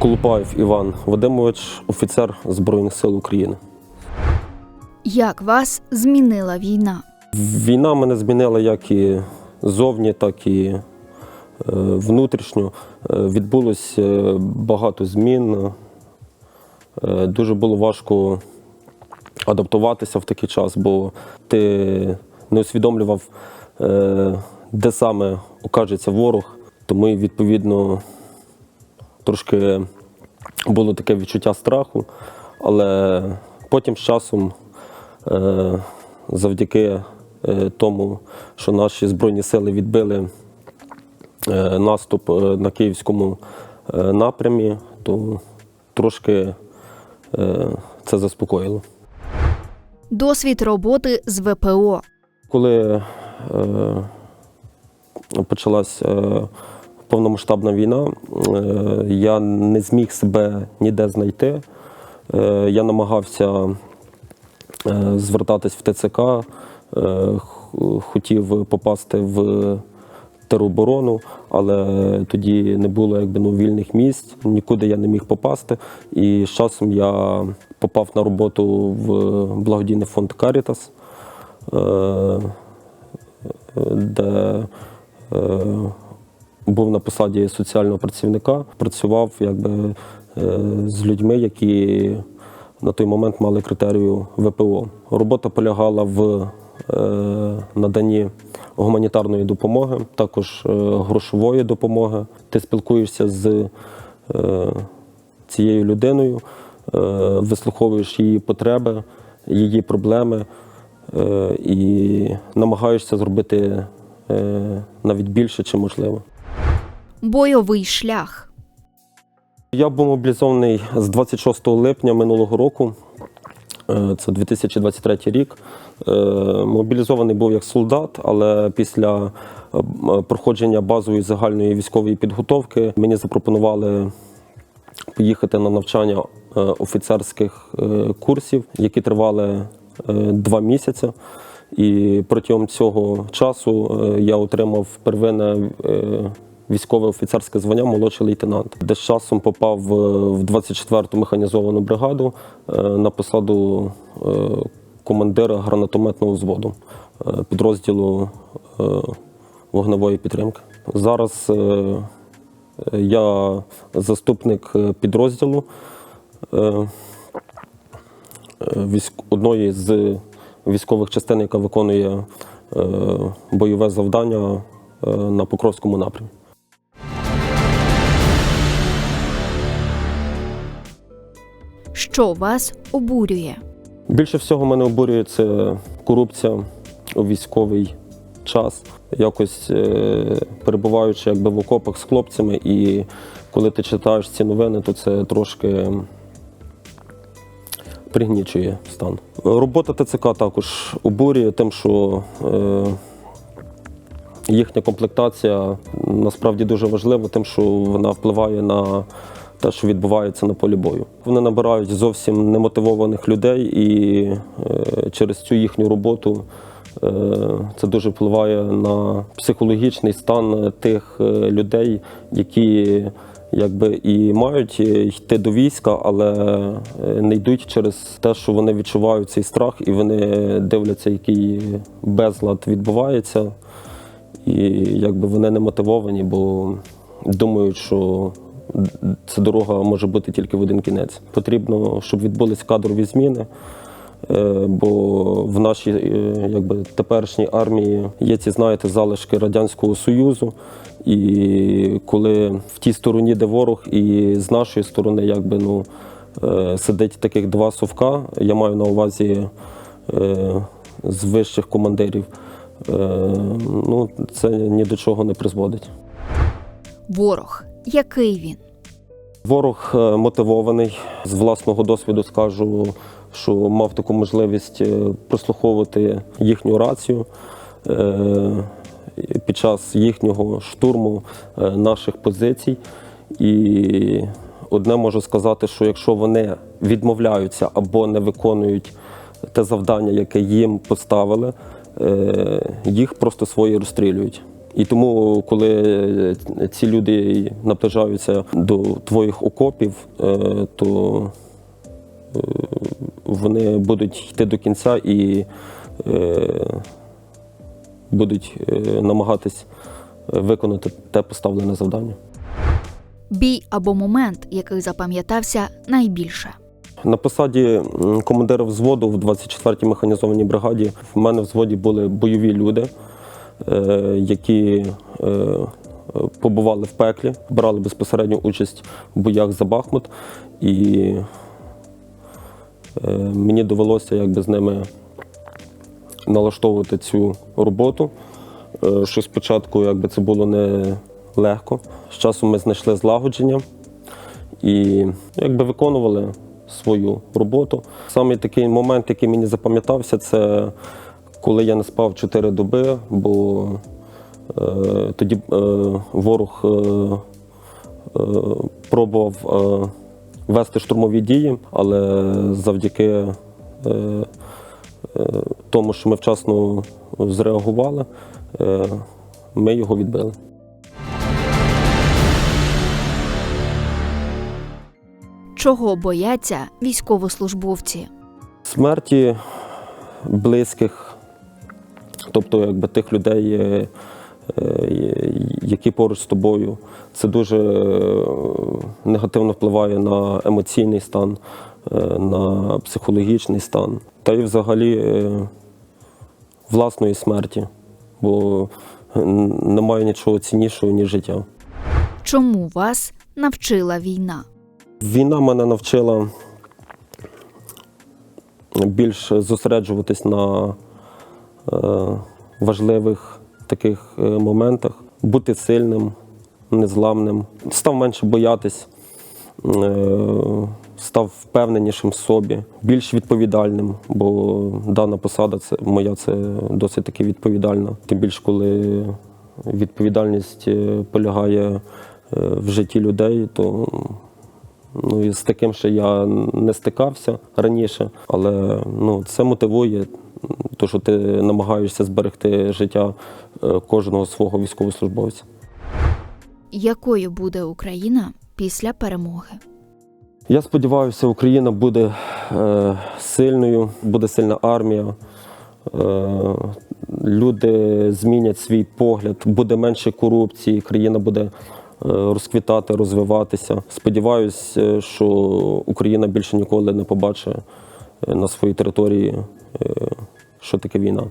Колупаєв Іван Вадимович, офіцер Збройних сил України. Як вас змінила війна? Війна мене змінила як і зовні, так і е, внутрішньо. Е, Відбулось е, багато змін. Дуже було важко адаптуватися в такий час, бо ти не усвідомлював, де саме окажеться ворог. Тому, відповідно, трошки було таке відчуття страху, але потім з часом, е, завдяки е, тому, що наші збройні сили відбили е, наступ на київському напрямі, то трошки це заспокоїло. Досвід роботи з ВПО. Коли е, почалась е, повномасштабна війна, е, я не зміг себе ніде знайти. Е, я намагався е, звертатись в ТЦК, хотів попасти в тероборону, але тоді не було якби, ну, вільних місць, нікуди я не міг попасти. І з часом я попав на роботу в благодійний фонд е, де був на посаді соціального працівника, працював якби, е, з людьми, які на той момент мали критерію ВПО. Робота полягала в е, наданні гуманітарної допомоги, також е, грошової допомоги. Ти спілкуєшся з цією людиною, вислуховуєш її потреби, її проблеми і намагаєшся зробити навіть більше, чи можливо. Бойовий шлях. Я був мобілізований з 26 липня минулого року. Е, Це 2023 рік. Е, Мобілізований був як солдат, але після е, проходження базової загальної військової підготовки мені запропонували поїхати на навчання офіцерських курсів, які тривали два місяці. І протягом цього часу я отримав первинне військове офіцерське звання молодший лейтенант. Де з часом попав е, в 24-ту механізовану бригаду е, на посаду е, командира гранатометного взводу підрозділу вогневої підтримки. Зараз я заступник підрозділу одної з військових частин, яка виконує бойове завдання на Покровському напрямі. Що вас обурює? Більше всього мене обурює це корупція у військовий час. Якось е, перебуваючи якби в окопах з хлопцями, і коли ти читаєш ці новини, то це трошки пригнічує стан. Робота ТЦК також обурює тим, що е, їхня комплектація насправді дуже важлива, тим, що вона впливає на те, що відбувається на полі бою. Вони набирають зовсім немотивованих людей, і е, через цю їхню роботу е, це дуже впливає на психологічний стан тих е, людей, які якби і мають йти до війська, але не йдуть через те, що вони відчувають цей страх, і вони дивляться, який безлад відбувається. І якби вони не мотивовані, бо думають, що ця дорога може бути тільки в один кінець. Потрібно, щоб відбулись кадрові зміни, е, бо в нашій е, якби, теперішній армії є ці, знаєте, залишки Радянського Союзу. І коли в тій стороні, де ворог, і з нашої сторони, якби ну е, сидить таких два совка, я маю на увазі з вищих командирів. Ну, це ні до чого не призводить. Ворог. Який він? Ворог е, мотивований. З власного досвіду скажу, що мав таку можливість е, прослуховувати їхню рацію е, під час їхнього штурму наших позицій. І одне можу сказати, що якщо вони відмовляються або не виконують те завдання, яке їм поставили, їх просто свої розстрілюють. І тому, коли е, ці люди наближаються до твоїх окопів, е, то е, вони будуть йти до кінця і будуть намагатись виконати те поставлене завдання. Бій або момент, який запам'ятався найбільше. На посаді командира взводу в 24-й механізованій бригаді в мене в взводі були бойові люди, які е, е, побували в пеклі, брали безпосередню участь в боях за Бахмут. І е, мені довелося якби з ними налаштовувати цю роботу. Е, Що спочатку якби це було не легко. З часом ми знайшли злагодження і якби виконували свою роботу. Саме такий момент, який мені запам'ятався, це коли я не спав 4 доби, бо е, тоді е, ворог е, е, пробував е, вести штурмові дії, але завдяки е, е, тому, що ми вчасно зреагували, е, ми його відбили. Чого бояться військовослужбовці? смерті близьких, тобто якби тих людей, е, е, які поруч з тобою, це дуже е, негативно впливає на емоційний стан, на психологічний стан, та й взагалі власної смерті, бо немає нічого ціннішого, ніж життя. Чому вас навчила війна? Війна мене навчила більш зосереджуватись на важливих таких е, моментах, бути сильним, незламним. Став менше боятись, е, став впевненішим в собі, більш відповідальним, бо дана посада це моя це досить таки відповідальна. Тим більше, коли відповідальність е, полягає е, в житті людей, то Ну і з таким ще я не стикався раніше, але ну, це мотивує, то що ти намагаєшся зберегти життя е, кожного свого військовослужбовця. Якою буде Україна після перемоги? Я сподіваюся, Україна буде е, сильною, буде сильна армія. Е, люди змінять свій погляд, буде менше корупції, країна буде е, розквітати, розвиватися. Сподіваюсь, е, що Україна більше ніколи не побачить на своїй території, що таке війна.